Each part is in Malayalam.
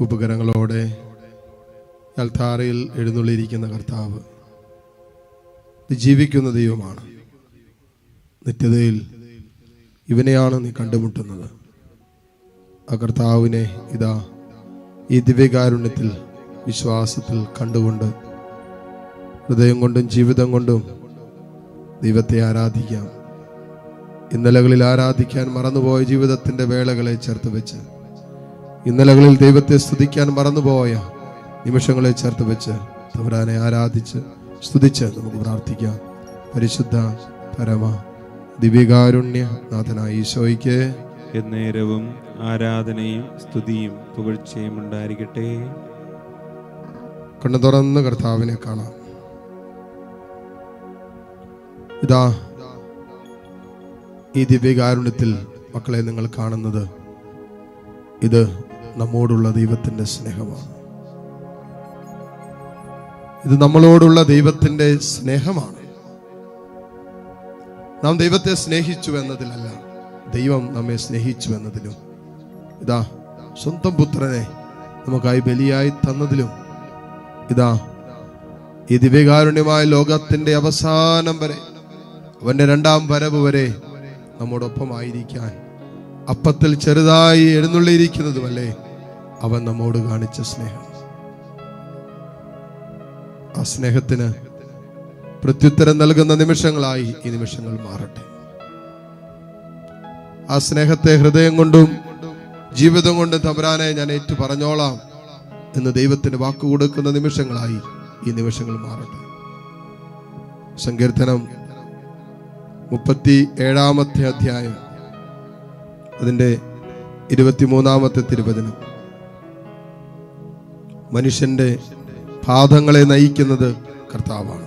കുപകരങ്ങളോടെ അൽത്താറയിൽ എഴുന്നള്ളിയിരിക്കുന്ന കർത്താവ് ജീവിക്കുന്ന ദൈവമാണ്. നിത്യതയിൽ ഇവനെയാണ് നീ കണ്ടുമുട്ടുന്നത്. ആ കർത്താവിനെ ഇതാ ഈ ദിവ്യകാരുണ്യത്തിൽ വിശ്വാസത്തിൽ കണ്ടുകൊണ്ട് ഹൃദയം കൊണ്ടും ജീവിതം കൊണ്ടും ദൈവത്തെ ആരാധിക്കാം. ഇന്നലകളിൽ ആരാധിക്കാൻ മറന്നുപോയ ജീവിതത്തിന്റെ വേളകളെ ചേർത്ത് വെച്ച് ഇന്നലകളിൽ ദൈവത്തെ സ്തുതിക്കാൻ മറന്നുപോയ നിമിഷങ്ങളെ ചേർത്ത് വെച്ച് തമ്പുരാനെ ആരാധിച്ച് സ്തുതിച്ച് നമുക്ക് പ്രാർത്ഥിക്കാം. പരിശുദ്ധ പരമ ദിവ്യകാരുണ്യ നാഥനായ ഈശോയ്ക്ക് എന്നേരവും ആരാധനയും സ്തുതിയും പുകഴ്ചയും ഉണ്ടായിരിക്കട്ടെ. കണ്ണു തുറന്ന് കർത്താവിനെ കാണാം. ഇതാ ഈ ദിവ്യകാരുണ്യത്തിൽ മക്കളെ നിങ്ങൾ കാണുന്നത്. ഇത് നമ്മോടുള്ള ദൈവത്തിന്റെ സ്നേഹമാണ്. ഇത് നമ്മളോടുള്ള ദൈവത്തിന്റെ സ്നേഹമാണ്. നാം ദൈവത്തെ സ്നേഹിച്ചു എന്നതിലല്ല ദൈവം നമ്മെ സ്നേഹിച്ചു എന്നതിലും. ഇതാ സ്വന്തം പുത്രനെ നമുക്കായി ബലിയായി തന്നതിലും. ഇതാ ഈ ദിവ്യകാരുണ്യമായ ലോകത്തിന്റെ അവസാനം വരെ അവന്റെ രണ്ടാം വരവ് വരെ നമ്മോടൊപ്പമായിരിക്കാൻ അപ്പത്തിൽ ചെറുതായി എഴുന്നള്ളിയിരിക്കുന്നതുമല്ലേ? അവൻ നമ്മോട് കാണിച്ച സ്നേഹം. ആ സ്നേഹത്തിന് പ്രത്യുത്തരം നൽകുന്ന നിമിഷങ്ങളായി ഈ നിമിഷങ്ങൾ മാറട്ടെ. ആ സ്നേഹത്തെ ഹൃദയം കൊണ്ടും ജീവിതം കൊണ്ടും തമരാനെ ഞാൻ ഏറ്റു പറഞ്ഞോളാം എന്ന് ദൈവത്തിന് വാക്ക് കൊടുക്കുന്ന നിമിഷങ്ങളായി ഈ നിമിഷങ്ങൾ മാറട്ടെ. സങ്കീർത്തനം മുപ്പത്തി ഏഴാമത്തെ അധ്യായം അതിന്റെ ഇരുപത്തിമൂന്നാമത്തെ തിരുവചനം. മനുഷ്യന്റെ പാദങ്ങളെ നയിക്കുന്നത് കർത്താവാണ്.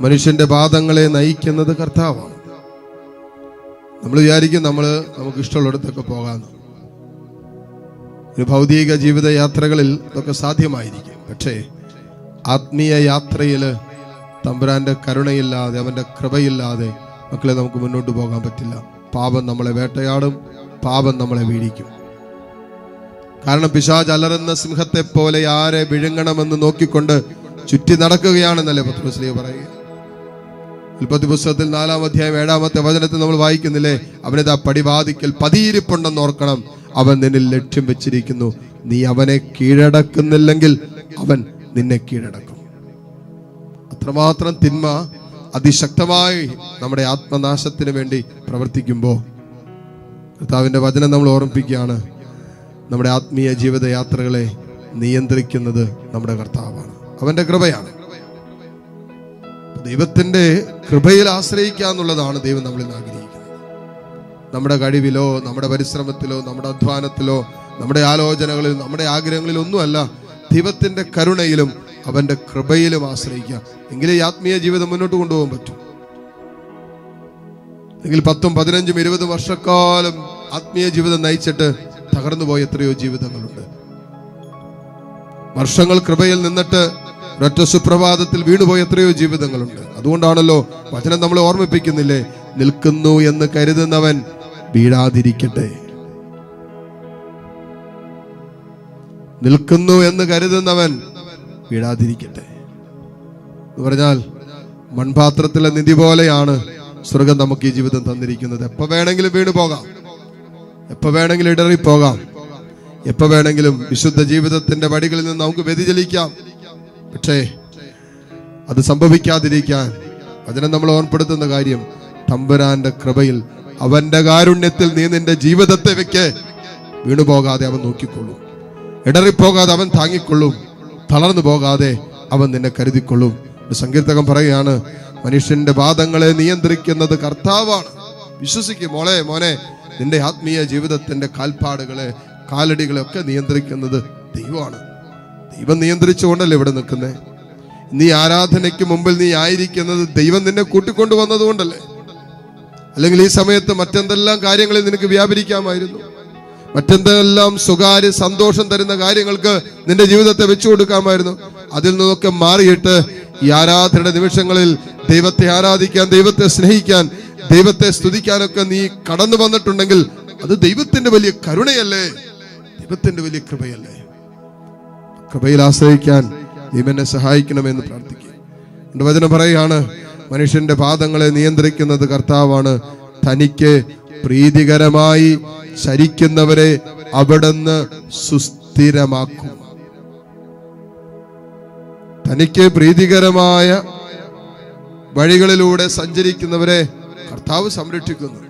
മനുഷ്യന്റെ പാദങ്ങളെ നയിക്കുന്നത് കർത്താവാണ്. നമ്മൾ വിചാരിക്കും നമ്മൾ നമുക്ക് ഇഷ്ടമുള്ളിടത്തൊക്കെ പോകാമെന്ന് ഒരു ഭൗതിക ജീവിത യാത്രകളിൽ ഇതൊക്കെ സാധ്യമായിരിക്കും. പക്ഷേ ആത്മീയ യാത്രയിൽ തമ്പുരാന്റെ കരുണയില്ലാതെ അവന്റെ കൃപയില്ലാതെ മക്കളെ നമുക്ക് മുന്നോട്ട് പോകാൻ പറ്റില്ല. പാപം നമ്മളെ വേട്ടയാടും പാപം നമ്മളെ വീഴിക്കും കാരണം പിശാജ് അലറുന്ന സിംഹത്തെ പോലെ ആരെ വിഴുങ്ങണമെന്ന് നോക്കിക്കൊണ്ട് ചുറ്റി നടക്കുകയാണെന്നല്ലേ പത്രോസ്ലിയ പറയുക. ഉൽപ്പത്തി പുസ്തകത്തിൽ നാലാം അധ്യായം ഏഴാമത്തെ വചനത്തിൽ നമ്മൾ വായിക്കുന്നില്ലേ? അവനിതാ പടിവാതിക്കൽ പതിയിരിപ്പുണ്ടെന്ന് ഓർക്കണം. അവൻ നിന്നിൽ ലക്ഷ്യം വെച്ചിരിക്കുന്നു. നീ അവനെ കീഴടക്കുന്നില്ലെങ്കിൽ അവൻ നിന്നെ കീഴടക്കും. അത്രമാത്രം തിന്മ അതിശക്തമായി നമ്മുടെ ആത്മനാശത്തിന് വേണ്ടി പ്രവർത്തിക്കുമ്പോൾ കർത്താവിന്റെ വചനം നമ്മൾ ഓർമ്മിപ്പിക്കുകയാണ്. നമ്മുടെ ആത്മീയ ജീവിതയാത്രകളെ നിയന്ത്രിക്കുന്നത് നമ്മുടെ കർത്താവാണ്. അവന്റെ കൃപയാണ്. ദൈവത്തിന്റെ കൃപയിൽ ആശ്രയിക്കുക എന്നുള്ളതാണ് ദൈവം നമ്മളിൽ നിന്ന് ആഗ്രഹിക്കുന്നത്. നമ്മുടെ കഴിവിലോ നമ്മുടെ പരിശ്രമത്തിലോ നമ്മുടെ അധ്വാനത്തിലോ നമ്മുടെ ആലോചനകളിൽ നമ്മുടെ ആഗ്രഹങ്ങളിൽ ഒന്നുമല്ല ദൈവത്തിന്റെ കരുണയിലും അവന്റെ കൃപയിലും ആശ്രയിക്കുക. എങ്കിലേ ആത്മീയ ജീവിതം മുന്നോട്ട് കൊണ്ടുപോകാൻ പറ്റും. എങ്കിൽ പത്തും പതിനഞ്ചും ഇരുപതും വർഷക്കാലം ആത്മീയ ജീവിതം നയിച്ചിട്ട് തകർന്നു പോയ എത്രയോ ജീവിതങ്ങളുണ്ട്. വർഷങ്ങൾ കൃപയിൽ നിന്നിട്ട് ഒരൊറ്റ സുപ്രഭാതത്തിൽ വീണുപോയ എത്രയോ ജീവിതങ്ങളുണ്ട്. അതുകൊണ്ടാണല്ലോ വചനം നമ്മളെ ഓർമ്മിപ്പിക്കുന്നില്ലേ? നിൽക്കുന്നു എന്ന് കരുതുന്നവൻ വീഴാതിരിക്കട്ടെ. നിൽക്കുന്നു എന്ന് കരുതുന്നവൻ വീഴാതിരിക്കട്ടെ. എന്ന് പറഞ്ഞാൽ മൺപാത്രത്തിലെ നിധി പോലെയാണ് സ്വർഗം നമുക്ക് ഈ ജീവിതം തന്നിരിക്കുന്നത്. എപ്പോ വേണമെങ്കിലും വീണു പോകാം എപ്പോ വേണമെങ്കിലും ഇടറിപ്പോകാം പോകാം. എപ്പോ വേണമെങ്കിലും വിശുദ്ധ ജീവിതത്തിന്റെ വടികളിൽ നിന്ന് നമുക്ക് വ്യതിചലിക്കാം. പക്ഷേ അത് സംഭവിക്കാതിരിക്കാൻ അതിനെ നമ്മൾ ഓർപ്പെടുത്തുന്ന കാര്യം തമ്പുരാന്റെ കൃപയിൽ അവന്റെ കാരുണ്യത്തിൽ നീ നിന്റെ ജീവിതത്തെ വെക്ക്. വീണുപോകാതെ അവൻ നോക്കിക്കൊള്ളും. ഇടറിപ്പോകാതെ അവൻ താങ്ങിക്കൊള്ളും. തളർന്നു പോകാതെ അവൻ നിന്നെ കരുതിക്കൊള്ളും. ഒരു സങ്കീർത്തകം പറയുകയാണ് മനുഷ്യന്റെ പാദങ്ങളെ നിയന്ത്രിക്കുന്നത് കർത്താവാണ്. വിശ്വസിക്കും മോളെ മോനെ. നിന്റെ ആത്മീയ ജീവിതത്തിന്റെ കാൽപ്പാടുകളെ കാലടികളെ ഒക്കെ നിയന്ത്രിക്കുന്നത് ദൈവമാണ്. ദൈവം നിയന്ത്രിച്ചുകൊണ്ടല്ലേ ഇവിടെ നിൽക്കുന്നേ? നീ ആരാധനയ്ക്ക് മുമ്പിൽ നീ ആയിരിക്കുന്നത് ദൈവം നിന്നെ കൂട്ടിക്കൊണ്ടു വന്നതുകൊണ്ടല്ലേ? അല്ലെങ്കിൽ ഈ സമയത്ത് മറ്റെന്തെല്ലാം കാര്യങ്ങളിൽ നിനക്ക് വ്യാപരിക്കാമായിരുന്നു? മറ്റെന്തെല്ലാം സ്വകാര്യ സന്തോഷം തരുന്ന കാര്യങ്ങൾക്ക് നിന്റെ ജീവിതത്തെ വെച്ചു കൊടുക്കാമായിരുന്നു? അതിൽ നിന്നൊക്കെ മാറിയിട്ട് ഈ ആരാധനയുടെ നിമിഷങ്ങളിൽ ദൈവത്തെ ആരാധിക്കാൻ ദൈവത്തെ സ്നേഹിക്കാൻ ദൈവത്തെ സ്തുതിക്കാനൊക്കെ നീ കടന്നു വന്നിട്ടുണ്ടെങ്കിൽ അത് ദൈവത്തിന്റെ വലിയ കരുണയല്ലേ? ദൈവത്തിന്റെ വലിയ കൃപയല്ലേ? കൃപയിൽ ആശ്രയിക്കാൻ ദൈവം എന്നെ സഹായിക്കണമെന്ന് പ്രാർത്ഥിക്കുക. വചനം പറയുകയാണ് മനുഷ്യന്റെ പാദങ്ങളെ നിയന്ത്രിക്കുന്നത് കർത്താവാണ്. തനിക്ക് പ്രീതികരമായി ശരിക്കുന്നവരെ അവിടുന്ന് സുസ്ഥിരമാക്കും. തനിക്ക് പ്രീതികരമായ വഴികളിലൂടെ സഞ്ചരിക്കുന്നവരെ കർത്താവ് സംരക്ഷിക്കുന്നു.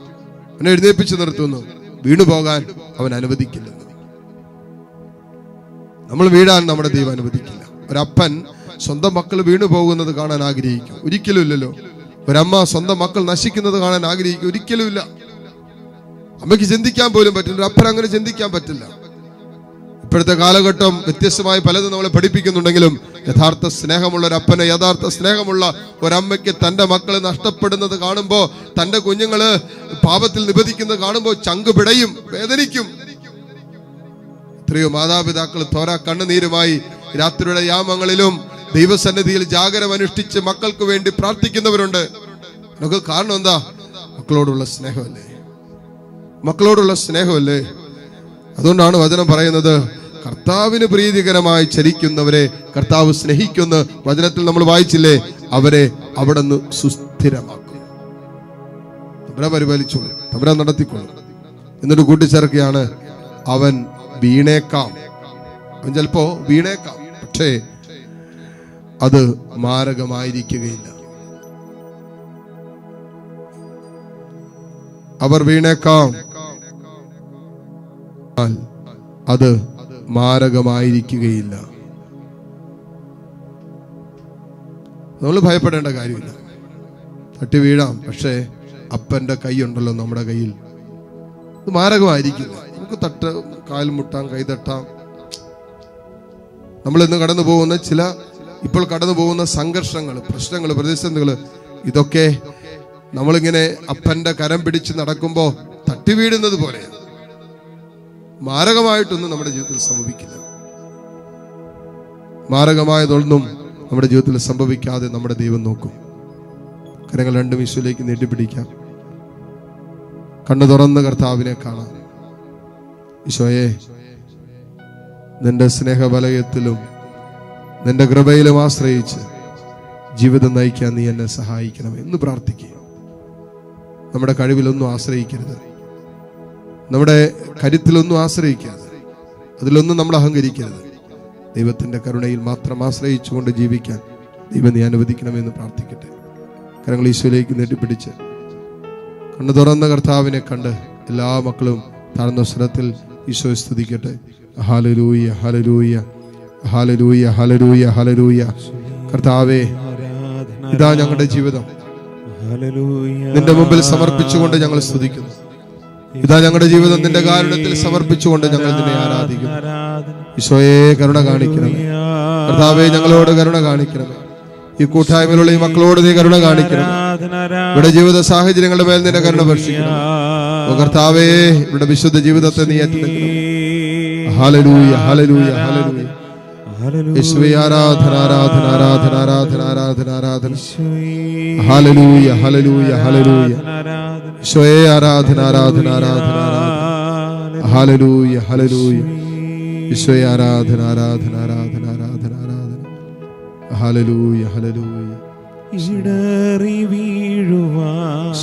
അവനെ എഴുന്നേൽപ്പിച്ചു നിർത്തുന്നു. വീണു പോകാൻ അവൻ അനുവദിക്കില്ല. നമ്മൾ വീഴാൻ നമ്മുടെ ദൈവം അനുവദിക്കില്ല. ഒരപ്പൻ സ്വന്തം മക്കൾ വീണു പോകുന്നത് കാണാൻ ആഗ്രഹിക്കും. ഒരിക്കലും ഇല്ലല്ലോ. ഒരമ്മ സ്വന്തം മക്കൾ നശിക്കുന്നത് കാണാൻ ആഗ്രഹിക്കും. ഒരിക്കലും ഇല്ല. അമ്മയ്ക്ക് ചിന്തിക്കാൻ പോലും പറ്റില്ല. ഒരു അങ്ങനെ ചിന്തിക്കാൻ പറ്റില്ല. ഇപ്പോഴത്തെ കാലഘട്ടം വ്യത്യസ്തമായി പലതും നമ്മളെ പഠിപ്പിക്കുന്നുണ്ടെങ്കിലും യഥാർത്ഥ സ്നേഹമുള്ള ഒരു അപ്പന് യഥാർത്ഥ സ്നേഹമുള്ള ഒരമ്മയ്ക്ക് തന്റെ മക്കൾ നഷ്ടപ്പെടുന്നത് കാണുമ്പോൾ തന്റെ കുഞ്ഞുങ്ങൾ പാപത്തിൽ നിബന്ധിക്കുന്നത് കാണുമ്പോൾ ചങ്ക് പിടയും വേദനിക്കും. എത്രയോ മാതാപിതാക്കൾ തോരാ കണ്ണുനീരുമായി രാത്രിയുടെ യാമങ്ങളിലും ദൈവസന്നിധിയിൽ ജാഗരം അനുഷ്ഠിച്ച് മക്കൾക്ക് വേണ്ടി പ്രാർത്ഥിക്കുന്നവരുണ്ട്. നമുക്ക് കാരണം എന്താ? മക്കളോടുള്ള സ്നേഹമല്ലേ? മക്കളോടുള്ള സ്നേഹമല്ലേ? അതുകൊണ്ടാണ് വചനം പറയുന്നത് കർത്താവിന് പ്രീതികരമായി ചരിക്കുന്നവരെ കർത്താവ് സ്നേഹിക്കുന്ന. വചനത്തിൽ നമ്മൾ വായിച്ചില്ലേ? അവരെ അവിടെ നിന്ന് സുസ്ഥിരമാക്കും. തമ്പ്ര പരിപാലിച്ചോളും. തമ്പ്ര നടത്തിക്കൊള്ളും. എന്നിട്ട് കൂട്ടിച്ചേർക്കുകയാണ് അവൻ വീണേക്കാം. അവൻ ചിലപ്പോ വീണേക്കാം. പക്ഷേ അത് മാരകമായിരിക്കുകയില്ല. അവർ വീണേക്കാം. അത് മാരകമായിരിക്കുകയില്ല. നമ്മൾ ഭയപ്പെടേണ്ട കാര്യമില്ല. തട്ടി വീഴാം പക്ഷേ അപ്പന്റെ കൈയുണ്ടല്ലോ നമ്മുടെ കയ്യിൽ. ഇത് മാരകമായിരിക്കില്ല. നമുക്ക് തട്ട് കാൽ മുട്ടാം കൈ തട്ടാം. നമ്മൾ ഇന്ന് കടന്നു പോകുന്ന ചില ഇപ്പോൾ കടന്നു പോകുന്ന സംഘർഷങ്ങൾ പ്രശ്നങ്ങൾ പ്രതിസന്ധികൾ ഇതൊക്കെ നമ്മളിങ്ങനെ അപ്പന്റെ കരം പിടിച്ച് നടക്കുമ്പോൾ തട്ടി വീഴുന്നത് പോലെയാണ്. മാരകമായിട്ടൊന്നും നമ്മുടെ ജീവിതത്തിൽ സംഭവിക്കില്ല. മാരകമായതൊന്നും നമ്മുടെ ജീവിതത്തിൽ സംഭവിക്കാതെ നമ്മുടെ ദൈവം നോക്കും. കരങ്ങൾ രണ്ടും ഈശോയിലേക്ക് നീട്ടിപ്പിടിക്കാം. കണ്ണു തുറന്ന് കർത്താവിനെ കാണാം. ഈശോയെ നിന്റെ സ്നേഹവലയത്തിലും നിന്റെ കൃപയിലും ആശ്രയിച്ച് ജീവിതം നയിക്കാൻ നീ എന്നെ സഹായിക്കണം എന്ന് പ്രാർത്ഥിക്കുക നമ്മുടെ കഴിവിലൊന്നും ആശ്രയിക്കരുത്. നമ്മുടെ കരുത്തിലൊന്നും ആശ്രയിക്കാതെ അതിലൊന്നും നമ്മൾ അഹങ്കരിക്കരുത് ദൈവത്തിന്റെ കരുണയിൽ മാത്രം ആശ്രയിച്ചുകൊണ്ട് ജീവിക്കാൻ ദൈവം നീ അനുവദിക്കണമെന്ന് പ്രാർത്ഥിക്കട്ടെ. കരങ്ങൾ ഈശോയിലേക്ക് നീട്ടിപ്പിടിച്ച് കണ്ണു തുറന്ന കർത്താവിനെ കണ്ട് എല്ലാ മക്കളും താഴ്ന്ന സ്വരത്തിൽ ഈശോ സ്തുതിക്കട്ടെ. ഹാലലൂയ ഹലലൂയ ഹാലലൂയ ഹലലൂയ ഹലലൂയ കർത്താവേ ഇതാ ഞങ്ങളുടെ ജീവിതം. നിന്റെ മുമ്പിൽ സമർപ്പിച്ചുകൊണ്ട് ഞങ്ങൾ സ്തുതിക്കുന്നു. ഇതാ ഞങ്ങളുടെ ജീവിതം നിന്റെ കാരുണ്യത്തിൽ സമർപ്പിച്ചുകൊണ്ട് ഞങ്ങൾ നിന്നെ ആരാധിക്കുന്നു ഈശോയെ കരുണ കാണിക്കണമേ. കർത്താവെ ഞങ്ങളോട് കരുണ കാണിക്കണമേ. ഈ കൂട്ടായ്മയിലുള്ള ഈ മക്കളോട് നീ കരുണ കാണിക്കണം ഇവിടെ ജീവിത സാഹചര്യങ്ങളുടെ മേൽ നിന്റെ കരുണ ഭക്ഷിക്കണം കർത്താവേ ഇവിടെ വിശുദ്ധ ജീവിതത്തെ നീ ഏറ്റെടുക്കണം ഹലലൂയ ഹലലൂയ ഹലലൂയ യേശുവേ ആരാധന ആരാധന ആരാധന ആരാധന ആരാധന ആരാധന. ഹലലൂയ ഹലലൂയ ഹലലൂയ ഈശോയെ ആരാധന ആരാധന ആരാധന ആരാധന. ഹലലൂയ ഹലലൂയ ഈശോയെ ആരാധന ആരാധന ആരാധന ആരാധന ആരാധന. ഹലലൂയ ഹലലൂയ ഇടറി വീഴുവാൻ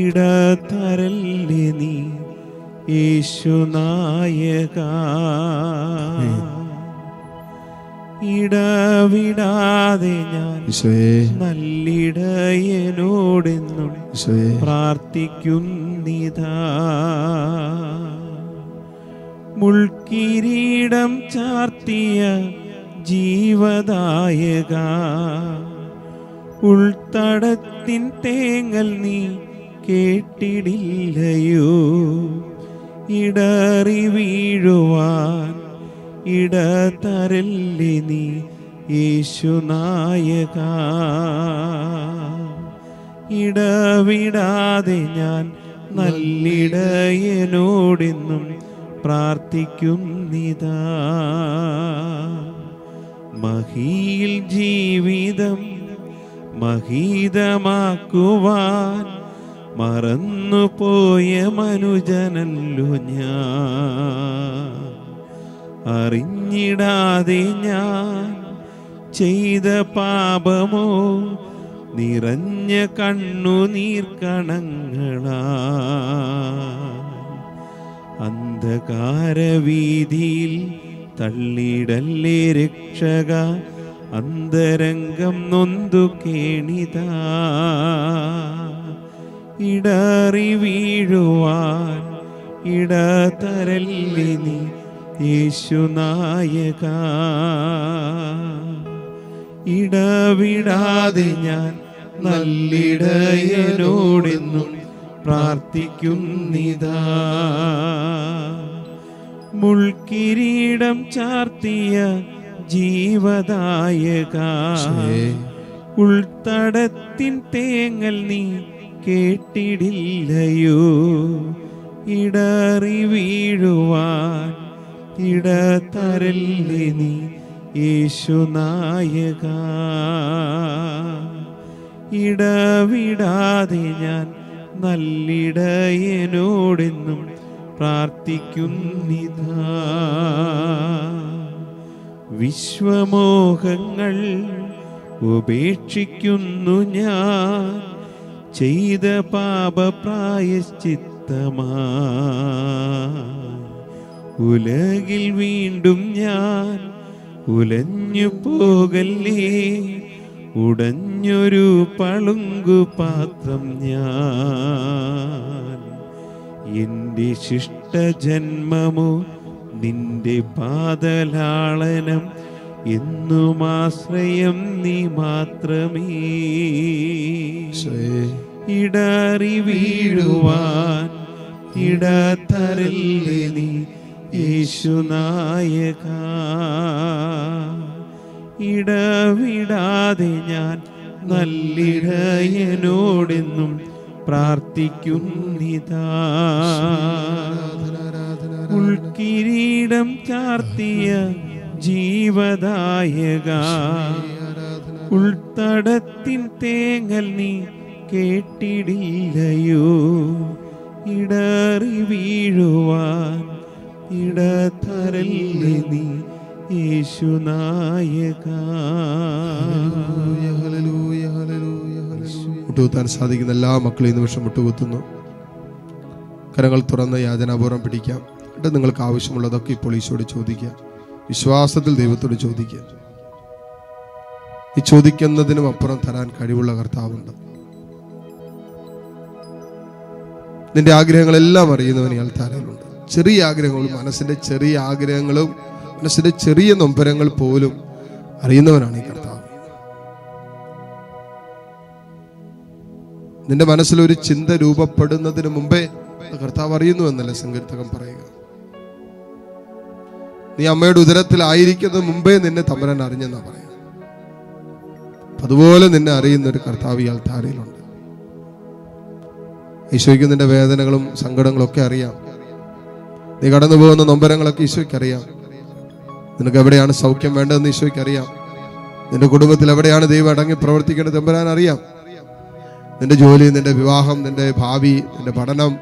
ഇടതരല്ലേ നീ. യേശുനായക ഇടവിടാതെ ഞാൻ നല്ലിടയനോടെന്നും പ്രാർത്ഥിക്കുന്നിതാ. മുൾക്കിരീടം ചാർത്തിയ ജീവദായക. ഉൾത്തടത്തിൻ തേങ്ങൽ നീ കേട്ടിടില്ലയോ? ഇടറി വീഴുവാൻ ഇടതരല്ലേ നീ യേശുനായക ഇടവിടാതെ ഞാൻ നല്ലിടയനോടെന്നും പ്രാർത്ഥിക്കുന്നിതാ. മഹിയിൽ ജീവിതം മഹീതമാക്കുവാൻ മറന്നുപോയ മനുജനല്ലു ഞാൻ. അറിഞ്ഞിടാതെ ഞാൻ ചെയ്ത പാപമോ നിറഞ്ഞ കണ്ണുനീർക്കണങ്ങളാ അന്ധകാരവീതിയിൽ തള്ളിടല്ലേ രക്ഷക അന്തരംഗം നൊന്തു കേണിതാ. ഇടറി വീഴുവാൻ ഇടതരല്ലി നീ യേശുനായക. ഇടവിടാതെ ഞാൻ നല്ലിടയനോടെന്നും പ്രാർത്ഥിക്കുന്നിതാ. മുൾക്കിരീടം ചാർത്തിയ ജീവദായക. ഉൾത്തടത്തിൻ തേങ്ങൽ നീ കേട്ടിടില്ലയോ? ഇടറി വീഴുവാൻ ഇടതരല്ലേ നീ യേശുനായക ഇടവിടാതെ ഞാൻ നല്ലിടയനോടെന്നും പ്രാർത്ഥിക്കുന്നിതാ. വിശ്വമോഹങ്ങൾ ഉപേക്ഷിക്കുന്നു ഞാൻ. ചെയ്ത പാപപ്രായശ്ചിത്തമാ. ഉലകിൽ വീണ്ടും ഞാൻ ഉലഞ്ഞു പോകല്ലേ? ഉടഞ്ഞൊരു പളുങ്കു പാത്രം ഞാൻ. എന്റെ ശിഷ്ടജന്മമോ നിന്റെ പാതലാളനം എന്നും ആശ്രയം നീ മാത്രമേ. ഇടറി വീഴുവാൻ ഇടതരല്ലേ നീ യേശുനായക. ഇടവിടാതെ ഞാൻ നല്ലിടയനോടെന്നും പ്രാർത്ഥിക്കുന്നിതാ. ഉൾക്കിരീടം ചാർത്തിയ ജീവദായക. ഉൾത്തടത്തിൻ തേങ്ങൽ നീ കേട്ടിടില്ലയോ? ഇടറി വീഴുവാൻ ഇടതരല്ലേ നീ മുട്ടുകുത്താൻ സാധിക്കുന്ന എല്ലാ മക്കളും ഈ നിമിഷം മുട്ടുകുത്തുന്നു കരങ്ങൾ തുറന്ന് യാചനാപൂർവം പിടിക്കാം. എന്നിട്ട് നിങ്ങൾക്ക് ആവശ്യമുള്ളതൊക്കെ ഇപ്പോൾ ഈശോട് ചോദിക്കാം. വിശ്വാസത്തിൽ ദൈവത്തോട് ചോദിക്കാം. ഈ ചോദിക്കുന്നതിനും അപ്പുറം തരാൻ കഴിവുള്ള കർത്താവുണ്ട്. നിന്റെ ആഗ്രഹങ്ങളെല്ലാം അറിയുന്നവൻ ഇയാൾ താരയിലുണ്ട് ചെറിയ ആഗ്രഹങ്ങളും മനസ്സിന്റെ ചെറിയ ആഗ്രഹങ്ങളും മനസ്സിന്റെ ചെറിയ നൊമ്പരങ്ങൾ പോലും അറിയുന്നവനാണ് ഈ കർത്താവ്. നിന്റെ മനസ്സിൽ ഒരു ചിന്ത രൂപപ്പെടുന്നതിന് മുമ്പേ കർത്താവ് അറിയുന്നു എന്നല്ല സങ്കീർത്തകം പറയുക. നീ അമ്മയുടെ ഉദരത്തിലായിരിക്കുന്നത് മുമ്പേ നിന്നെ തമരൻ അറിഞ്ഞെന്നാ പറയുക. അതുപോലെ നിന്നെ അറിയുന്ന ഒരു കർത്താവ് ഇയാൾ താരയിലുണ്ട് ഈശോയ്ക്ക് നിന്റെ വേദനകളും സങ്കടങ്ങളും ഒക്കെ അറിയാം. നീ കടന്നു പോകുന്ന നൊമ്പരങ്ങളൊക്കെ ഈശോയ്ക്ക് അറിയാം. നിനക്ക് എവിടെയാണ് സൗഖ്യം വേണ്ടതെന്ന് ഈശോയ്ക്ക് അറിയാം. നിന്റെ കുടുംബത്തിൽ എവിടെയാണ് ദൈവം അടങ്ങി പ്രവർത്തിക്കേണ്ടത് എമ്പരാൻ അറിയാം. നിന്റെ ജോലി നിന്റെ വിവാഹം നിന്റെ ഭാവി നിന്റെ പഠനം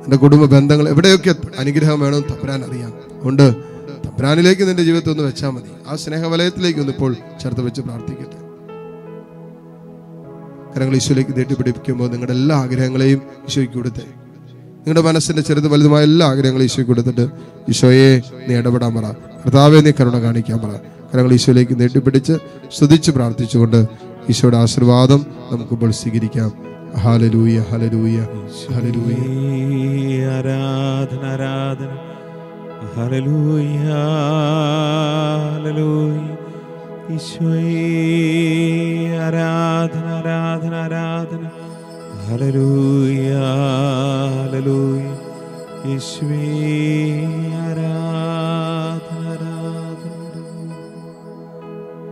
നിന്റെ കുടുംബ ബന്ധങ്ങൾ എവിടെയൊക്കെ അനുഗ്രഹം വേണമെന്ന് തമ്പരാൻ അറിയാം. അതുകൊണ്ട് തമ്പരാനിലേക്ക് നിന്റെ ജീവിതത്തെ ഒന്ന് വെച്ചാൽ മതി. ആ സ്നേഹവലയത്തിലേക്ക് ഒന്ന് ഇപ്പോൾ ചേർത്ത് വെച്ച് പ്രാർത്ഥിക്കട്ടെ. കരങ്ങൾ ഈശോയിലേക്ക് നീട്ടിപ്പിടിപ്പിക്കുമ്പോൾ നിങ്ങളുടെ എല്ലാ ആഗ്രഹങ്ങളെയും ഈശോയ്ക്ക് കൊടുത്തെ. നിങ്ങളുടെ മനസ്സിന്റെ ചെറുത് വലുതുമായ എല്ലാ ആഗ്രഹങ്ങളും ഈശോയ്ക്ക് കൊടുത്തിട്ട് ഈശോയെ നീ ഇടപെടാൻ പറ. കർത്താവെ നീ കരുണ കാണിക്കാൻ പറ. കരങ്ങൾ ഈശോയിലേക്ക് നീട്ടിപ്പിടിച്ച് സ്തുതിച്ച് പ്രാർത്ഥിച്ചുകൊണ്ട് ഈശോയുടെ ആശീർവാദം നമുക്കിപ്പോൾ സ്വീകരിക്കാം. ഹാലലൂയ ഹലലൂയ ഹലലൂയ ആരാധന ആരാധന. ഹല്ലേലൂയ ഹല്ലേലൂയ. ഈശോയേ ആരാധന ആരാധന ആരാധന. ഹല്ലേലൂയ ഹല്ലേലൂയ. ഈശ്വേ ആരാധന.